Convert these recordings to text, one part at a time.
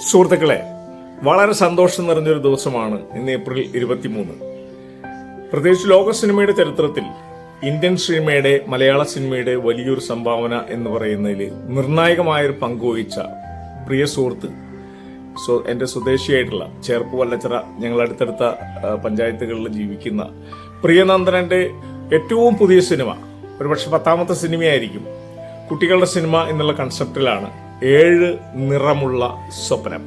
സുഹൃത്തുക്കളെ വളരെ സന്തോഷം നിറഞ്ഞൊരു ദിവസമാണ് ഇന്ന് ഏപ്രിൽ ഇരുപത്തിമൂന്ന്. പ്രത്യേകിച്ച് ലോക സിനിമയുടെ ചരിത്രത്തിൽ ഇന്ത്യൻ സിനിമയുടെ മലയാള സിനിമയുടെ വലിയൊരു സംഭാവന എന്ന് പറയുന്നതിൽ നിർണായകമായൊരു പങ്കുവഹിച്ച പ്രിയ സുഹൃത്ത് സോ എന്റെ സ്വദേശിയായിട്ടുള്ള ചേർപ്പ് വല്ലച്ചിറ ഞങ്ങൾ അടുത്തടുത്ത പഞ്ചായത്തുകളിൽ ജീവിക്കുന്ന പ്രിയനന്ദനന്റെ ഏറ്റവും പുതിയ സിനിമ ഒരുപക്ഷെ പത്താമത്തെ സിനിമയായിരിക്കും കുട്ടികളുടെ സിനിമ എന്നുള്ള കൺസെപ്റ്റിലാണ് ഏഴ് നിറമുള്ള സ്വപ്നം.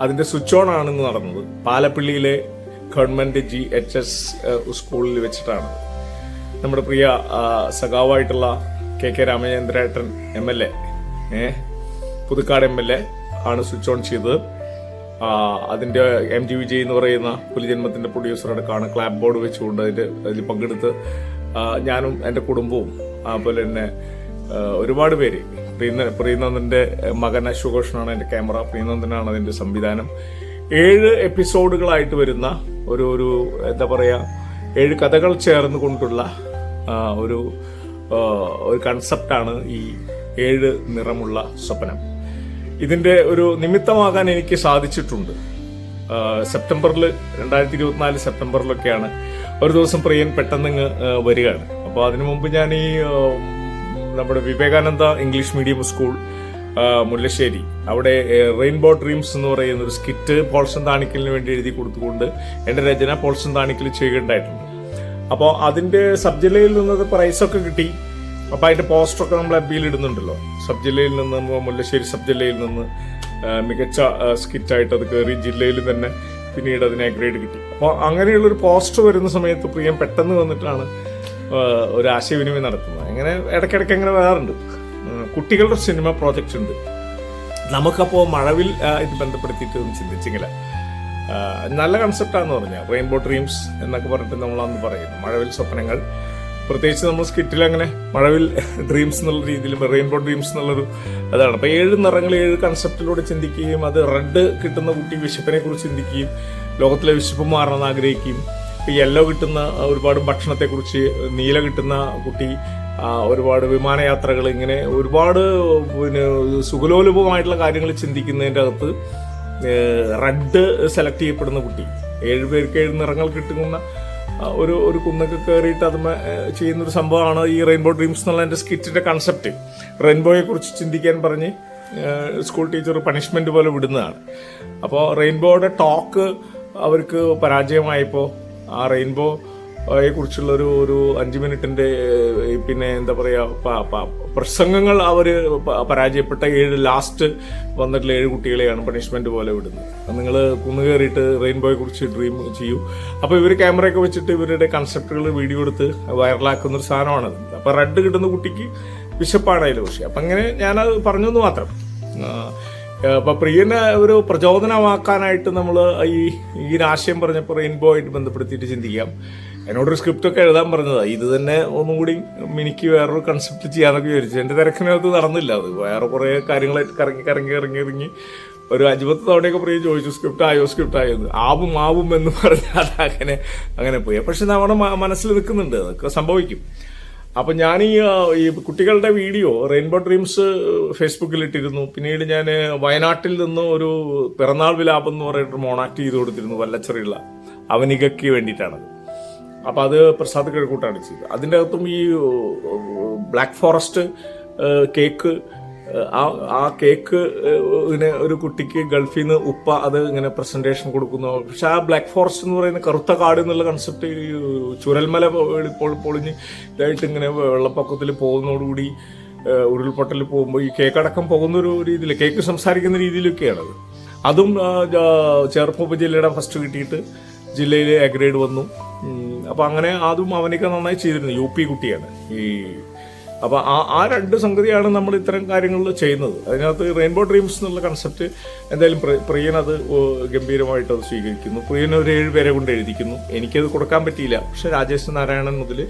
അതിന്റെ സ്വിച്ച് ഓൺ ആണ് ഇന്ന് നടന്നത് പാലപ്പള്ളിയിലെ ഗവൺമെന്റ് ജി എച്ച് എസ് സ്കൂളിൽ വെച്ചിട്ടാണ്. നമ്മുടെ പ്രിയ സഖാവായിട്ടുള്ള കെ കെ രാമചന്ദ്രേട്ടൻ എം എൽ എ ഏ പുതുക്കാട് എം എൽ എ ആണ് സ്വിച്ച് ഓൺ ചെയ്തത്. അതിന്റെ എം ജി വിജയ് എന്ന് പറയുന്ന പുലിജന്മത്തിന്റെ പ്രൊഡ്യൂസറടക്കമാണ് ക്ലാബ് ബോർഡ് വെച്ചുകൊണ്ട് അതിന്റെ അതിൽ പങ്കെടുത്ത് ഞാനും എന്റെ കുടുംബവും അതുപോലെ തന്നെ ഒരുപാട് പേര് പ്രീന പ്രീനന്ദന്റെ മകൻ അശ്വഘോഷനാണ് എന്റെ ക്യാമറ. പ്രീനന്ദനാണ് അതിന്റെ സംവിധാനം. ഏഴ് എപ്പിസോഡുകളായിട്ട് വരുന്ന ഒരു ഒരു എന്താ പറയുക ഏഴ് കഥകൾ ചേർന്ന് കൊണ്ടുള്ള ഒരു ഒരു കൺസെപ്റ്റാണ് ഈ ഏഴ് നിറമുള്ള സ്വപ്നം. ഇതിന്റെ ഒരു നിമിത്തമാകാൻ എനിക്ക് സാധിച്ചിട്ടുണ്ട്. സെപ്റ്റംബറിൽ രണ്ടായിരത്തി ഇരുപത്തിനാല് സെപ്റ്റംബറിലൊക്കെയാണ് ഒരു ദിവസം പ്രിയൻ പെട്ടെന്ന് വരികയാണ്. അപ്പോൾ അതിനു മുമ്പ് ഞാൻ ഈ നമ്മുടെ Vivekananda English medium school Mullassery. അവിടെ റെയിൻബോ ഡ്രീംസ് എന്ന് പറയുന്ന ഒരു സ്കിറ്റ് പോൾസൺ താണിക്കലിന് വേണ്ടി എഴുതി കൊടുത്തുകൊണ്ട് എന്റെ രചന പോൾസൺ താണിക്കൽ ചെയ്യുകയുണ്ടായിട്ടുണ്ട്. അപ്പോൾ അതിന്റെ സബ് ജില്ലയിൽ നിന്ന് പ്രൈസൊക്കെ കിട്ടി. അപ്പോൾ അതിന്റെ പോസ്റ്ററൊക്കെ നമ്മൾ എബിയിൽ ഇടുന്നുണ്ടല്ലോ. സബ് ജില്ലയിൽ നിന്ന് മുല്ലശ്ശേരി സബ് ജില്ലയിൽ നിന്ന് മികച്ച സ്കിറ്റായിട്ട് അത് കയറി ജില്ലയിൽ തന്നെ പിന്നീട് അതിനെ ഗ്രേഡ് കിട്ടി. അപ്പോൾ അങ്ങനെയുള്ളൊരു പോസ്റ്റർ വരുന്ന സമയത്ത് പ്രിയം പെട്ടെന്ന് വന്നിട്ടാണ് ഒരു ആശയവിനിമയം നടത്തുന്നത്. അങ്ങനെ ഇടയ്ക്കിടയ്ക്ക് അങ്ങനെ വരാറുണ്ട്. കുട്ടികളുടെ സിനിമ പ്രോജക്റ്റ് ഉണ്ട്. നമുക്കപ്പോൾ മഴവിൽ ഇത് ബന്ധപ്പെടുത്തിയിട്ടൊന്നും ചിന്തിച്ചെങ്കിൽ നല്ല കൺസെപ്റ്റാന്ന് പറഞ്ഞാൽ റെയിൻബോ ഡ്രീംസ് എന്നൊക്കെ പറഞ്ഞിട്ട് നമ്മൾ അന്ന് പറയുന്നു. മഴവിൽ സ്വപ്നങ്ങൾ. പ്രത്യേകിച്ച് നമ്മൾ സ്കിറ്റിൽ അങ്ങനെ മഴവിൽ ഡ്രീംസ് എന്നുള്ള രീതിയിൽ റെയിൻബോ ഡ്രീംസ് എന്നുള്ളൊരു അതാണ്. അപ്പോൾ ഏഴ് നിറങ്ങൾ ഏഴ് കൺസെപ്റ്റിലൂടെ ചിന്തിക്കുകയും അത് റെഡ് കിട്ടുന്ന കുട്ടി വിശപ്പിനെ കുറിച്ച് ചിന്തിക്കുകയും ലോകത്തിലെ വിശപ്പ് മാറണമെന്ന് ആഗ്രഹിക്കുകയും യെല്ലോ കിട്ടുന്ന ഒരുപാട് ഭക്ഷണത്തെക്കുറിച്ച് നീല കിട്ടുന്ന കുട്ടി ഒരുപാട് വിമാനയാത്രകൾ ഇങ്ങനെ ഒരുപാട് പിന്നെ സുഖലോലുപമായിട്ടുള്ള കാര്യങ്ങൾ ചിന്തിക്കുന്നതിന്റെ അകത്ത് റെഡ് സെലക്ട് ചെയ്യപ്പെടുന്ന കുട്ടി. ഏഴ് പേർക്ക് ഏഴ് നിറങ്ങൾ കിട്ടുന്ന ഒരു ഒരു കുന്നൊക്കെ കയറിയിട്ട് അത് ചെയ്യുന്ന ഒരു സംഭവമാണ് ഈ റെയിൻബോ ഡ്രീംസ് എന്നുള്ള എന്റെ സ്കിറ്റിന്റെ കൺസെപ്റ്റ് റെയിൻബോയെ കുറിച്ച് ചിന്തിക്കാൻ പറഞ്ഞ് സ്കൂൾ ടീച്ചർ പണിഷ്മെന്റ് പോലെ വിടുന്നതാണ്. അപ്പോൾ റെയിൻബോയുടെ ടോക്ക് അവർക്ക് പരാജയമായപ്പോൾ ആ റെയിൻബോ യെ കുറിച്ചുള്ള ഒരു അഞ്ച് മിനിറ്റിന്റെ പിന്നെ എന്താ പറയാ പ്രസംഗങ്ങൾ അവർ പരാജയപ്പെട്ട ഏഴ് ലാസ്റ്റ് വന്നിട്ടുള്ള ഏഴ് കുട്ടികളെയാണ് പണിഷ്മെന്റ് പോലെ വിടുന്നത്. നിങ്ങൾ കുന്നു കയറിയിട്ട് റെയിൻബോയെ കുറിച്ച് ഡ്രീം ചെയ്യൂ. അപ്പോൾ ഇവർ ക്യാമറയൊക്കെ വെച്ചിട്ട് ഇവരുടെ കൺസെപ്റ്റുകൾ വീഡിയോ എടുത്ത് വൈറലാക്കുന്ന ഒരു സാധനമാണ് അപ്പോൾ റെഡ് കിട്ടുന്ന കുട്ടിക്ക് വിശപ്പാണ് അതിൽ പക്ഷേ അപ്പൊ അങ്ങനെ ഞാനത് പറഞ്ഞു എന്ന് മാത്രം ആ, അപ്പൊ പ്രിയനെ ഒരു പ്രചോദനമാക്കാനായിട്ട് നമ്മൾ ഈ ഈ ആശയം പറഞ്ഞപ്പോൾ റെയിൻബോ ആയിട്ട് ബന്ധപ്പെടുത്തിയിട്ട് ചിന്തിക്കാം. എന്നോടൊരു സ്ക്രിപ്റ്റ് ഒക്കെ എഴുതാൻ പറഞ്ഞതാണ് ഇത് തന്നെ ഒന്നുകൂടി എനിക്ക് വേറൊരു കൺസെപ്റ്റ് ചെയ്യാന്നൊക്കെ വിചാരിച്ചു. എന്റെ തിരക്കിനകത്ത് നടന്നില്ല അത്. വേറെ കുറെ കാര്യങ്ങളായിട്ട് കറങ്ങി കറങ്ങി ഇറങ്ങി ഇറങ്ങി ഒരു അഞ്ചുപത്ത് തവണയൊക്കെ പ്രിയ ചോദിച്ചു സ്ക്രിപ്റ്റ് ആയോ സ്ക്രിപ്റ്റ് ആയോ? എന്ന്. ആവും ആവും എന്ന് പറഞ്ഞാൽ അങ്ങനെ അങ്ങനെ പോയി. പക്ഷെ നമ്മുടെ മനസ്സിൽ നിൽക്കുന്നുണ്ട്. അതൊക്കെ സംഭവിക്കും. അപ്പൊ ഞാൻ ഈ ഈ കുട്ടികളുടെ വീഡിയോ റെയിൻബോ ഡ്രീംസ് ഫേസ്ബുക്കിൽ ഇട്ടിരുന്നു പിന്നീട് ഞാൻ വയനാട്ടിൽ നിന്ന് ഒരു പിറന്നാൾ വിലാപം എന്ന് പറഞ്ഞിട്ട് മോണാക്ട് ചെയ്ത് കൊടുത്തിരുന്നു വല്ലച്ചെറിയുള്ള അവനികയ്ക്ക് വേണ്ടിയിട്ടാണ് അപ്പൊ അത് പ്രസാദ് കിഴക്കൂട്ടാണ് ചെയ്തത്. അതിന്റെ അകത്തും ഈ ബ്ലാക്ക് ഫോറസ്റ്റ് കേക്ക് ആ ആ കേക്ക് ഇങ്ങനെ ഒരു കുട്ടിക്ക് ഗൾഫിൽ നിന്ന് ഉപ്പ അത് ഇങ്ങനെ പ്രസന്റേഷൻ കൊടുക്കുന്നു. പക്ഷെ ആ ബ്ലാക്ക് ഫോറസ്റ്റ് എന്ന് പറയുന്ന കറുത്ത കാട് എന്നുള്ള കൺസെപ്റ്റ് ചുരൽമല പൊളിഞ്ഞ് ഇതായിട്ട് ഇങ്ങനെ വെള്ളപ്പൊക്കത്തിൽ പോകുന്നതോടുകൂടി ഉരുൾപൊട്ടൽ പോകുമ്പോൾ ഈ കേക്ക് അടക്കം പോകുന്ന ഒരു രീതിയിൽ കേക്ക് സംസാരിക്കുന്ന രീതിയിലൊക്കെയാണത് അതും. ആ, ജില്ലയുടെ ഫസ്റ്റ് കിട്ടിയിട്ട് ജില്ലയിൽ എ ഗ്രേഡ് വന്നു. അപ്പം അങ്ങനെ അതും അവനൊക്കെ നന്നായി ചെയ്തിരുന്നു. യു പി കുട്ടിയാണ് ഈ അപ്പൊ ആ ആ രണ്ട് സംഗതിയാണ് നമ്മൾ ഇത്തരം കാര്യങ്ങളിൽ ചെയ്യുന്നത്. അതിനകത്ത് റെയിൻബോ ഡ്രീംസ് എന്നുള്ള കൺസെപ്റ്റ് എന്തായാലും പ്രി- പ്രിയൻ അത് ഗംഭീരമായിട്ട് അത് സ്വീകരിക്കുന്നു. പ്രിയൻ ഒരു ഏഴ് പേരെ കൊണ്ട് എഴുതിക്കുന്നു. എനിക്കത് കൊടുക്കാൻ പറ്റിയില്ല. പക്ഷെ രാജേഷ് നാരായണൻ മുതൽ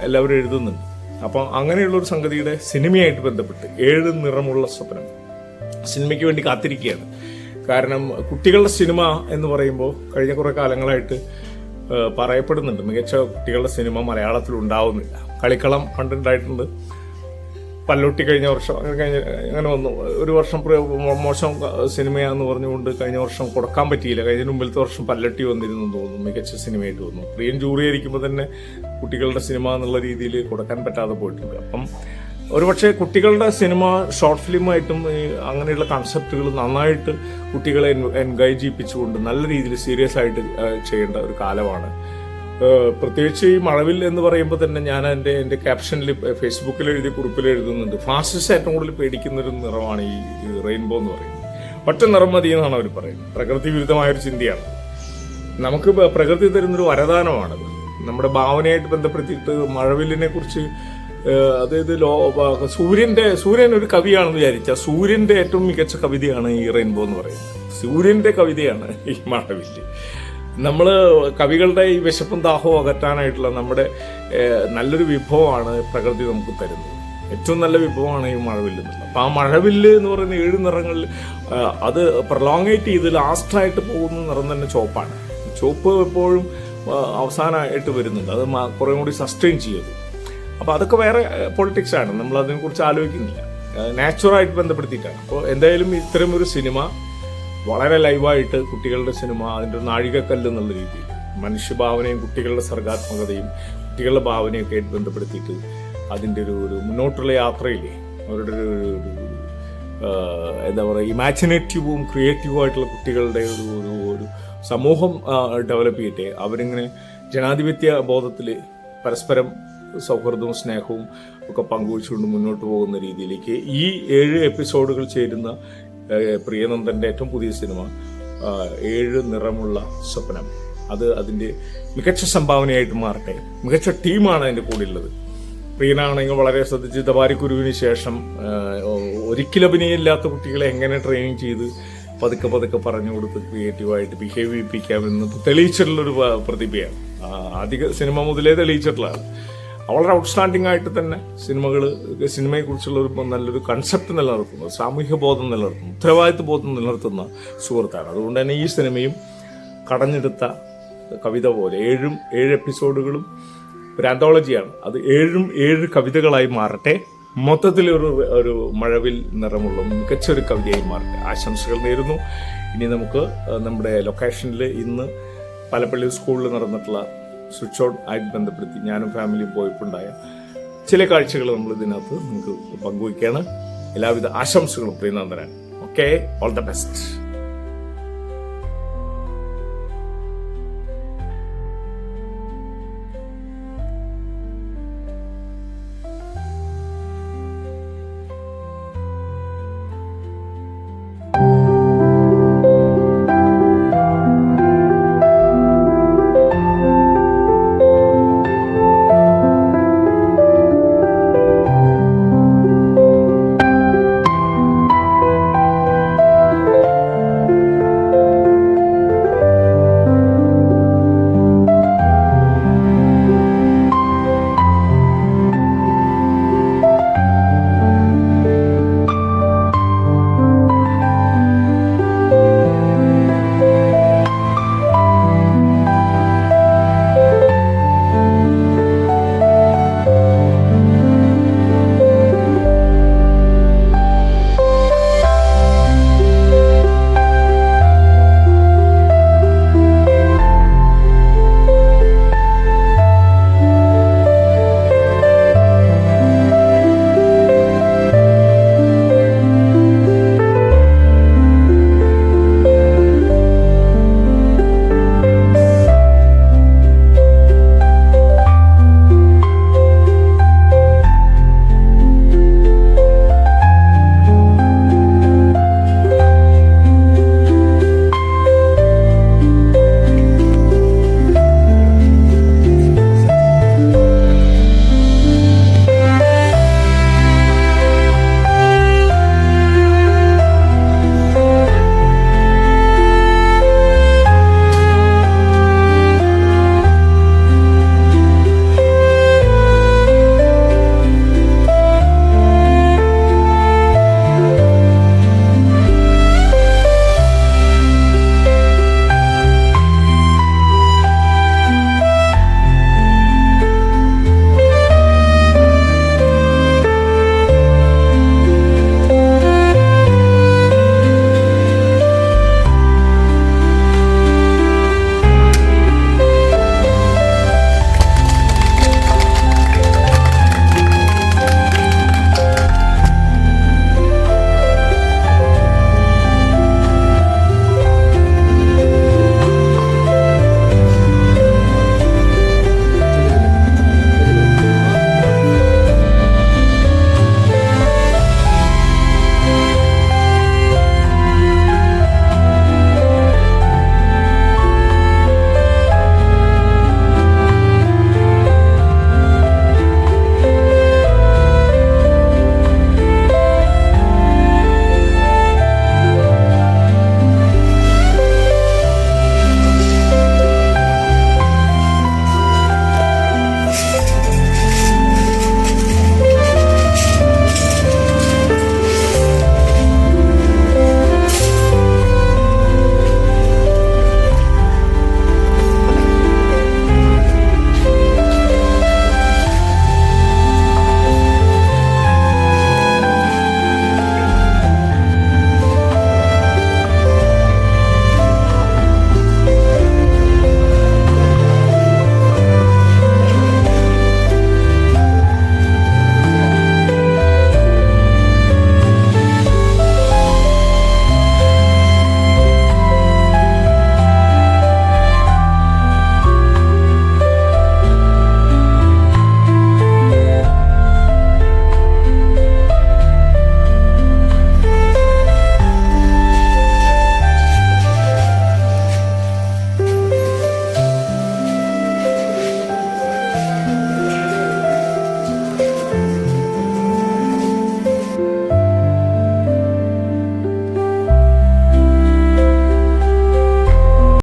എല്ലാവരും എഴുതുന്നുണ്ട്. അപ്പോൾ അങ്ങനെയുള്ളൊരു സംഗതിയുടെ സിനിമയായിട്ട് ബന്ധപ്പെട്ട് ഏഴ് നിറമുള്ള സ്വപ്നം. സിനിമയ്ക്ക് വേണ്ടി കാത്തിരിക്കുകയാണ്. കാരണം കുട്ടികളുടെ സിനിമ എന്ന് പറയുമ്പോൾ കഴിഞ്ഞ കുറേ കാലങ്ങളായിട്ട് പറയപ്പെടുന്നുണ്ട്. മികച്ച കുട്ടികളുടെ സിനിമ മലയാളത്തിൽ ഉണ്ടാവുന്നില്ല. കളിക്കളം പണ്ടുണ്ടായിട്ടുണ്ട് പല്ലൊട്ടി കഴിഞ്ഞ വർഷം അങ്ങനെ കഴിഞ്ഞ അങ്ങനെ വന്നു. ഒരു വർഷം മോശം സിനിമയാന്ന് പറഞ്ഞുകൊണ്ട് കഴിഞ്ഞ വർഷം കൊടുക്കാൻ പറ്റിയില്ല. കഴിഞ്ഞ മുമ്പിലത്തെ വർഷം പല്ലൊട്ടി വന്നിരുന്നു തോന്നുന്നു. മികച്ച സിനിമയായിട്ട് തോന്നുന്നു പ്രിയൻ ജൂറിയായിരിക്കുമ്പോൾ തന്നെ കുട്ടികളുടെ സിനിമ എന്നുള്ള രീതിയിൽ കൊടുക്കാൻ പറ്റാതെ പോയിട്ടുണ്ട്. അപ്പം ഒരുപക്ഷെ കുട്ടികളുടെ സിനിമ ഷോർട്ട് ഫിലിമായിട്ടും അങ്ങനെയുള്ള കൺസെപ്റ്റുകൾ നന്നായിട്ട് കുട്ടികളെ എൻഗേജ് ചെയ്യിപ്പിച്ചുകൊണ്ട് നല്ല രീതിയിൽ സീരിയസ് ആയിട്ട് ചെയ്യേണ്ട ഒരു കാലമാണ്. പ്രത്യേകിച്ച് ഈ മഴവിൽ എന്ന് പറയുമ്പോൾ തന്നെ ഞാൻ എന്റെ എന്റെ ക്യാപ്ഷനിൽ ഫേസ്ബുക്കിൽ എഴുതി കുറിപ്പിൽ എഴുതുന്നുണ്ട്. ഫാസ്റ്റസ്റ്റ് ഏറ്റവും കൂടുതൽ പേടിക്കുന്ന ഒരു നിറമാണ് ഈ റെയിൻബോ എന്ന് പറയുന്നത്. ഒറ്റ നിറം മതി എന്നാണ് അവർ പറയുന്നത്. പ്രകൃതി വിരുദ്ധമായ ഒരു ചിന്തയാണ്. നമുക്ക് പ്രകൃതി തരുന്നൊരു വരദാനമാണത്. നമ്മുടെ ഭാവനയായിട്ട് ബന്ധപ്പെടുത്തിയിട്ട് മഴവില്ലിനെ കുറിച്ച് അതായത് ലോ സൂര്യന്റെ സൂര്യൻ ഒരു കവിയാണെന്ന് വിചാരിച്ച സൂര്യന്റെ ഏറ്റവും മികച്ച കവിതയാണ് ഈ റെയിൻബോ എന്ന് പറയുന്നത്. സൂര്യന്റെ കവിതയാണ് ഈ മഴവില്ല് നമ്മൾ കവികളുടെ ഈ വിശപ്പും ദാഹവും അകറ്റാനായിട്ടുള്ള നമ്മുടെ നല്ലൊരു വിഭവമാണ് പ്രകൃതി നമുക്ക് തരുന്നത്. ഏറ്റവും നല്ല വിഭവമാണ് ഈ മഴവില്ല് എന്നുള്ളത്. അപ്പം ആ മഴവില്ല് എന്ന് പറയുന്ന ഏഴ് നിറങ്ങളിൽ അത് പ്രൊലോങ്ങേറ്റ് ചെയ്ത് ലാസ്റ്റായിട്ട് പോകുന്ന നിറം തന്നെ ചുവപ്പാണ് ചുവപ്പ് എപ്പോഴും അവസാനമായിട്ട് വരുന്നുണ്ട്. അത് കുറേ കൂടി സസ്റ്റെയിൻ ചെയ്യുന്നത് അപ്പോൾ അതൊക്കെ വേറെ പൊളിറ്റിക്സ് ആണ്. നമ്മൾ അതിനെക്കുറിച്ച് ആലോചിക്കുന്നില്ല നാച്ചുറായിട്ട് ബന്ധപ്പെടുത്തിയിട്ടാണ്. അപ്പോൾ എന്തായാലും ഇത്തരം ഒരു സിനിമ വളരെ ലൈവായിട്ട് കുട്ടികളുടെ സിനിമ അതിന്റെ നാഴികക്കല്ല് എന്നുള്ള രീതിയിൽ മനുഷ്യഭാവനയും കുട്ടികളുടെ സർഗാത്മകതയും കുട്ടികളുടെ ഭാവനയൊക്കെ ആയിട്ട് ബന്ധപ്പെടുത്തിയിട്ട് അതിന്റെ ഒരു ഒരു മുന്നോട്ടുള്ള യാത്രയിലെ അവരുടെ ഒരു എന്താ പറയുക ഇമാജിനേറ്റീവും ക്രിയേറ്റീവും ആയിട്ടുള്ള കുട്ടികളുടെ ഒരു ഒരു ഒരു സമൂഹം ഡെവലപ്പ് ചെയ്യട്ടെ അവരിങ്ങനെ ജനാധിപത്യ ബോധത്തിൽ പരസ്പരം സൗഹൃദവും സ്നേഹവും ഒക്കെ പങ്കുവച്ചുകൊണ്ട് മുന്നോട്ട് പോകുന്ന രീതിയിലേക്ക് ഈ ഏഴ് എപ്പിസോഡുകൾ ചേരുന്ന പ്രിയനന്ദന്റെ ഏറ്റവും പുതിയ സിനിമ ഏഴ് നിറമുള്ള സ്വപ്നം. അത് അതിന്റെ മികച്ച സംഭാവനയായിട്ട് മാറട്ടെ. മികച്ച ടീമാണ് അതിന്റെ കൂടെ ഉള്ളത്. പ്രിയനാണെങ്കിൽ വളരെ ശ്രദ്ധിച്ച് ദബാരിക്കുരുവിന് ശേഷം ഒരിക്കലും അഭിനയമില്ലാത്ത കുട്ടികളെ എങ്ങനെ ട്രെയിനിങ് ചെയ്ത് പതുക്കെ പതുക്കെ പറഞ്ഞു കൊടുത്ത് ക്രിയേറ്റീവായിട്ട് ബിഹേവ് ചെയ്യിപ്പിക്കാമെന്ന് തെളിയിച്ചിട്ടുള്ളൊരു പ്രതിഭയാണ്. അധിക സിനിമ മുതലേ തെളിയിച്ചിട്ടുള്ളതാണ്. വളരെ ഔട്ട്സ്റ്റാൻഡിംഗ് ആയിട്ട് തന്നെ സിനിമകൾ സിനിമയെക്കുറിച്ചുള്ള ഒരു നല്ലൊരു കൺസെപ്റ്റ് നിലനിർത്തുന്നത് സാമൂഹ്യ ബോധം നിലനിർത്തുന്നു. ഉത്തരവാദിത്വ ബോധം നിലനിർത്തുന്ന സുഹൃത്താണ്. അതുകൊണ്ട് തന്നെ ഈ സിനിമയും കടഞ്ഞെടുത്ത കവിത പോലെ ഏഴും ഏഴ് എപ്പിസോഡുകളും ഒരു ആന്തോളജിയാണ് അത് ഏഴും ഏഴ് കവിതകളായി മാറട്ടെ. മൊത്തത്തിൽ ഒരു ഒരു മഴവിൽ നിറമുള്ള മികച്ചൊരു കവിതയായി മാറട്ടെ. ആശംസകൾ നേരുന്നു. ഇനി നമുക്ക് നമ്മുടെ ലൊക്കേഷനിൽ ഇന്ന് പലപ്പള്ളി സ്കൂളിൽ നടന്നിട്ടുള്ള സ്വിച്ച് ഓൺ ആയിട്ട് ബന്ധപ്പെടുത്തി ഞാനും ഫാമിലിയും പോയപ്പോണ്ടായ ചില കാഴ്ചകൾ നമ്മൾ ഇതിനകത്ത് നിങ്ങൾക്ക് പങ്കുവയ്ക്കുകയാണ് എല്ലാവിധ ആശംസകളും പ്രിയനന്ദനാണ് ഓക്കെ ഓൾ ദ ബെസ്റ്റ്